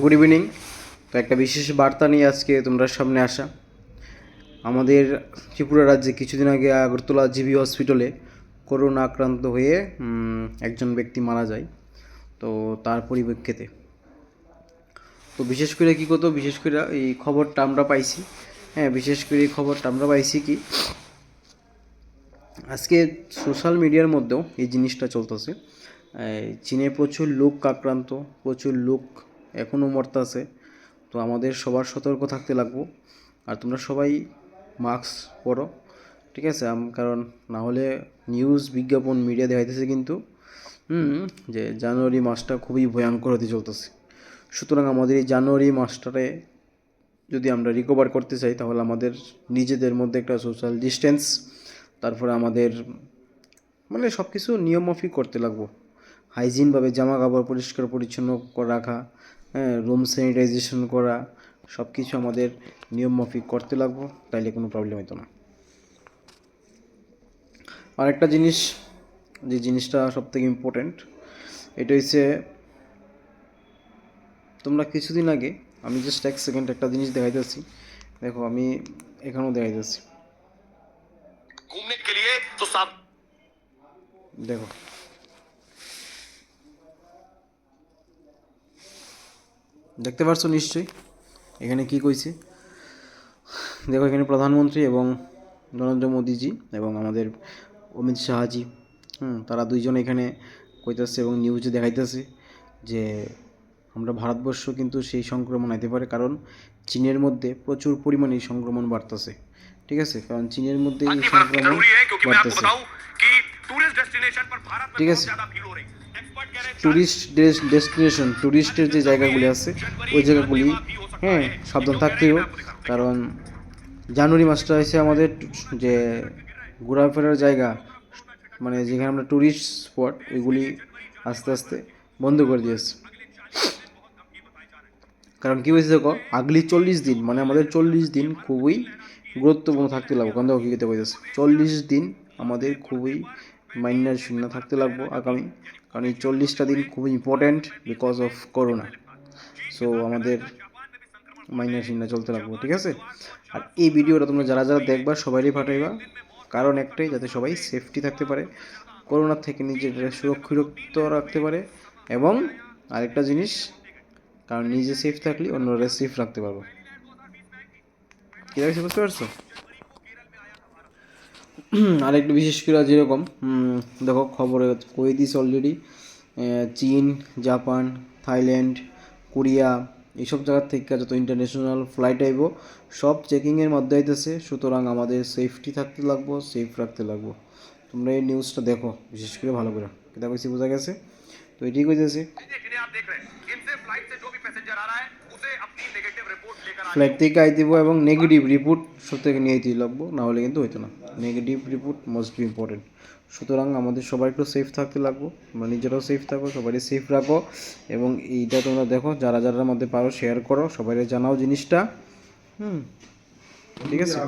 Good evening তো একটা বিশেষ বার্তা নিয়ে আজকে তোমরা সামনে আসা। আমাদের ত্রিপুরা রাজ্যে কিছুদিন আগে আগরতলা জিবি হসপিটালে করোনা আক্রান্ত হয়ে একজন ব্যক্তি মারা যায়। তো তার পরিপ্রেক্ষিতে। তো বিশেষ করে কী করতো বিশেষ করে এই খবরটা আমরা পাইছি। হ্যাঁ বিশেষ করে এই খবরটা আমরা পাইছি কি, আজকে সোশ্যাল মিডিয়ার মধ্যেও এই জিনিসটা চলতেছে। চীনে প্রচুর লোক আক্রান্ত, প্রচুর লোক এখনও মরতাছে। তো আমাদের সবার সতর্ক থাকতে লাগবো। আর তোমরা সবাই মাস্ক পরো, ঠিক আছে? কারণ না হলে নিউজ বিজ্ঞাপন মিডিয়া দেখাইতেছে কিন্তু যে জানুয়ারি মাসটা খুবই ভয়ঙ্কর হতে চলতেছে। সুতরাং আমাদের এই জানুয়ারি মাসটারে যদি আমরা রিকভার করতে চাই, তাহলে আমাদের নিজেদের মধ্যে একটা সোশ্যাল ডিস্টেন্স তারপরে আমাদের মানে সব কিছু নিয়মমাফিক করতে লাগবো। হাইজিনভাবে জামা কাপড় পরিষ্কার পরিচ্ছন্ন রাখা হ্যাঁ রুম স্যানিটাইজেশন করা সব কিছু আমাদের নিয়মমাফিক করতে লাগবো তাইলে কোনো প্রবলেম হতো না। আরেকটা জিনিস যে জিনিসটা সবথেকে ইম্পর্ট্যান্ট এটা হচ্ছে তোমরা কিছুদিন আগে আমি জাস্ট এক সেকেন্ড একটা জিনিস দেখাইতেছি দেখো আমি এখানেও দেখাইতেছি। দেখো দেখতে পারছ নিশ্চয়ই। এখানে কি কইছে? দেখো এখানে প্রধানমন্ত্রী এবং নরেন্দ্র মোদীজি এবং আমাদের অমিত শাহজি হুম তারা দুইজন এখানে কইতেছে এবং নিউজে দেখাইতেছে যে আমরা ভারতবর্ষ কিন্তু সেই সংক্রমণ আইতে পারে কারণ চীনের মধ্যে প্রচুর পরিমাণে সংক্রমণ বাড়তেছে ঠিক আছে? কারণ চীনের মধ্যে এই সংক্রমণ বাড়তেছে। ঠিক আছে? ট্যুরিস্ট ডেস্টিনেশন ট্যুরিস্টের যে জায়গাগুলি আছে, ওই জায়গাগুলি হ্যাঁ সাবধান থাকতে হবে কারণ জানুয়ারি মাসটা হচ্ছে আমাদের যে ঘোরাফেরার জায়গা মানে যেখানে আমরা ট্যুরিস্ট স্পট ওইগুলি আস্তে আস্তে বন্ধ করে দিয়েছে। কারণ কী হয়েছে দেখো, আগলি চল্লিশ দিন মানে আমাদের চল্লিশ দিন খুবই গুরুত্বপূর্ণ থাকতে লাগবো। কারণ দেখো কী বলতেছে চল্লিশ দিন আমাদের খুবই মাইনার শূন্য থাকতে লাগবো আগামী কারণ এই চল্লিশটা দিন খুব important because of corona so আমাদের মাইনার শূন্য চলতে লাগবো, ঠিক আছে? আর এই ভিডিওটা তোমরা যারা যারা দেখবা সবারই পাঠাইবা। কারণ একটাই, যাতে সবাই সেফটি থাকতে পারে করোনার থেকে নিজেদের সুরক্ষিত রাখতে পারে, এবং আরেকটা জিনিস, কারণ নিজে সেফ থাকলে অন্যরা সেফ রাখতে পারব। কি বুঝতে পারছ? আর একটু বিশেষ করে যেরকম দেখো খবরে কয়ে দিস অলরেডি চীন, জাপান, থাইল্যান্ড, কোরিয়া এইসব জায়গার থেকে যত ইন্টারন্যাশনাল ফ্লাইট আইব, সব চেকিংয়ের মধ্যে আইতেছে, সুতরাং আমাদের সেফটি থাকতে লাগবো সেফ রাখতে লাগবো। তোমরা এই নিউজটা দেখো, বিশেষ করে ভালো করে। কেটা কইছি, বোঝা গেছে? তো এটাই কইতেছে। ফ্ল্যাগ থেকে আই দিব এবং নেগেটিভ রিপোর্ট সব থেকে নিয়ে দিয়ে লাগবো, নাহলে কিন্তু হইতো না। নেগেটিভ রিপোর্ট মোস্ট ইম্পর্টেন্ট সুতরাং আমাদের সবাই একটু সেফ থাকতে লাগবো মানে নিজেরাও সেফ থাকো সবাই সেফ রাখো এবং এইটা তোমরা দেখো, যারা যারা মধ্যে পারো শেয়ার করো সবাই জানাও জিনিসটা। হুম, ঠিক আছে?